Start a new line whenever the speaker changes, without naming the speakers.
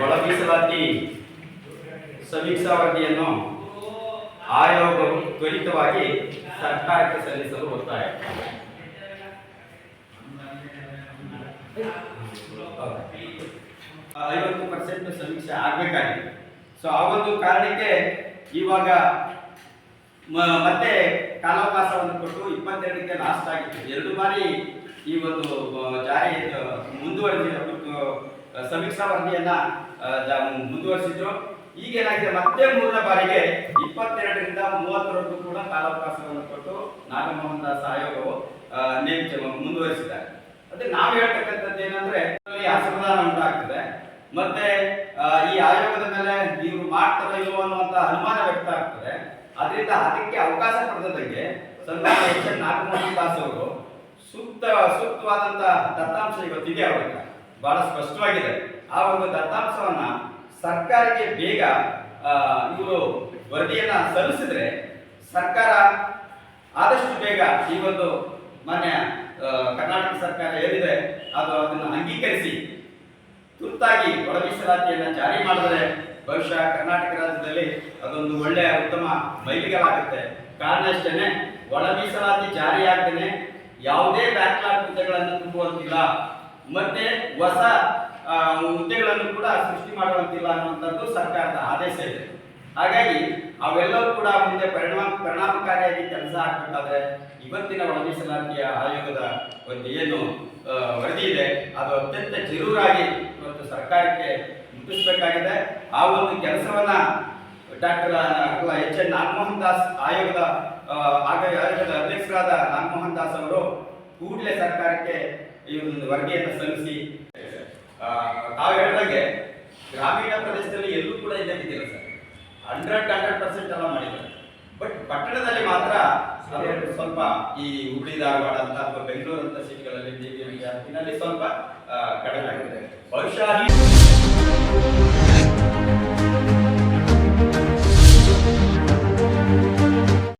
ಒಳ ಮೀಸಲಾತಿ ಸಮೀಕ್ಷಾ ವರದಿಯನ್ನು ಆಯೋಗವು ತ್ವರಿತವಾಗಿ ಸರ್ಕಾರಕ್ಕೆ ಸಲ್ಲಿಸಲು ಒತ್ತಾಯ. ಐವತ್ತು ಪರ್ಸೆಂಟ್ ಸಮೀಕ್ಷೆ ಆಗಬೇಕಾಗಿದೆ. ಸೊ ಆ ಒಂದು ಕಾರಣಕ್ಕೆ ಇವಾಗ ಮತ್ತೆ ಕಾಲಾವಕಾಶವನ್ನು ಕೊಟ್ಟು ಇಪ್ಪತ್ತೆರಡಕ್ಕೆ ಲಾಸ್ಟ್ ಆಗಿತ್ತು. ಎರಡು ಬಾರಿ ಈ ಒಂದು ಜಾರಿ ಆ, ಮುಂದುವರೆದಿ ಆ, ಸಮೀಕ್ಷಾ ವರದಿಯನ್ನ ಮುಂದುವರಿಸಿದ್ರು. ಈಗ ಏನಾಗಿದೆ ಮತ್ತೆ ಮೂರನೇ ಬಾರಿಗೆ ಇಪ್ಪತ್ತೆರಡರಿಂದ ಮೂವತ್ತರವರೆಗೂ ಕೂಡ ಕಾಲಾವಕಾಶವನ್ನು ಕೊಟ್ಟು ನಾಗಮೋಹನ್ ದಾಸ್ ಆಯೋಗವು ಆ, ನೇಮಿಸಿ ಮುಂದುವರಿಸಿದ್ದಾರೆ. ಅದೇ ನಾವು ಹೇಳ್ತಕ್ಕಂಥದ್ದು ಏನಂದ್ರೆ ಅಸಮಾಧಾನ ಉಂಟಾಗ್ತದೆ. ಮತ್ತೆ ಈ ಆಯೋಗದ ಮೇಲೆ ನೀವು ಮಾಡ್ತಾರೋ ಇಲ್ಲೋ ಅನ್ನುವಂತ ಅನುಮಾನ ವ್ಯಕ್ತ ಆಗ್ತದೆ. ಅದರಿಂದ ಅದಕ್ಕೆ ಅವಕಾಶ ಪಡೆದಂಗೆ ಸನ್ಮಾನ್ಯ ನಾಗಮೋಹನ್ ದಾಸ್ ಅವರು ಸೂಕ್ತ ಸೂಕ್ತವಾದಂತಹ ದತ್ತಾಂಶ ಇವತ್ತಿದೆ ಅವ್ರ ಹತ್ರ. ಬಹಳ ಸ್ಪಷ್ಟವಾಗಿದೆ. ಆ ಒಂದು ದತ್ತಾಂಶವನ್ನ ಸರ್ಕಾರಕ್ಕೆ ಬೇಗ ಇವರು ವರದಿಯನ್ನ ಸಲ್ಲಿಸಿದ್ರೆ ಸರ್ಕಾರ ಆದಷ್ಟು ಬೇಗ ಈ ಒಂದು ಮಾನ್ಯ ಕರ್ನಾಟಕ ಸರ್ಕಾರ ಏನಿದೆ ಅದು ಅದನ್ನು ಅಂಗೀಕರಿಸಿ ತುರ್ತಾಗಿ ಒಳ ಜಾರಿ ಮಾಡಿದರೆ ಬಹುಶಃ ಕರ್ನಾಟಕ ರಾಜ್ಯದಲ್ಲಿ ಅದೊಂದು ಒಳ್ಳೆಯ ಉತ್ತಮ ಮೈಲಿಗಲಾಗುತ್ತೆ ಕಾರಣ ಅಷ್ಟೇನೆ ಒಳ ಮೀಸಲಾತಿ ಜಾರಿಯಾಗ್ದೇನೆ ಯಾವುದೇ ಬ್ಯಾಕ್ಲಾಗ್ ಹುದ್ದೆಗಳನ್ನು ತುಂಬುವಂತಿಲ್ಲ. ಮತ್ತೆ ಹೊಸ ಹುದ್ದೆಗಳನ್ನು ಕೂಡ ಸೃಷ್ಟಿ ಮಾಡುವಂತಿಲ್ಲ ಅನ್ನುವಂಥದ್ದು ಸರ್ಕಾರದ ಆದೇಶ ಇದೆ. ಹಾಗಾಗಿ ಅವೆಲ್ಲವೂ ಕೂಡ ಮುಂದೆ ಪರಿಣಾಮ, ಪರಿಣಾಮಕಾರಿಯಾಗಿ ಕೆಲಸ ಆಗ್ಬೇಕಾದ್ರೆ ಇವತ್ತಿನ ಒಳ ಮೀಸಲಾತಿಯ ಆಯೋಗದ ಒಂದು ಏನು ವರದಿ ಇದೆ, ಅದು ಅತ್ಯಂತ ಜರೂರಾಗಿ ಇವತ್ತು ಸರ್ಕಾರಕ್ಕೆ ಮುಟ್ಟಿಸಬೇಕಾಗಿದೆ. ಆ ಒಂದು ಕೆಲಸವನ್ನ doctor H N Nagamohan Das ಆಯೋಗದ ಆಯೋಗದ ಅಧ್ಯಕ್ಷರಾದ ನಾಗಮೋಹನ್ ದಾಸ್ ಅವರು ಕೂಡಲೇ ಸರ್ಕಾರಕ್ಕೆ ಈ ಒಂದು ವರದಿಯನ್ನು ಸಲ್ಲಿಸಿ ತಾವು ಹೇಳಿದಾಗೆ ಗ್ರಾಮೀಣ ಪ್ರದೇಶದಲ್ಲಿ ಎಲ್ಲೂ ಕೂಡ ಇಲ್ಲದಿದ್ದಿಲ್ಲ ಸರ್. ಹಂಡ್ರೆಡ್ ಹಂಡ್ರೆಡ್ ಪರ್ಸೆಂಟ್ ಎಲ್ಲ ಮಾಡಿದ್ದಾರೆ. ಬಟ್ ಪಟ್ಟಣದಲ್ಲಿ ಮಾತ್ರ ಸ್ವಲ್ಪ ಈ ಹುಬ್ಳಿ, ಧಾರವಾಡ ಅಂತ ಅಥವಾ ಬೆಂಗಳೂರು ಅಂತ ಸಿಟಿಗಳಲ್ಲಿ ಸ್ವಲ್ಪ ಕಡಿಮೆ ಆಗಿದೆ. ಬಹುಶಃ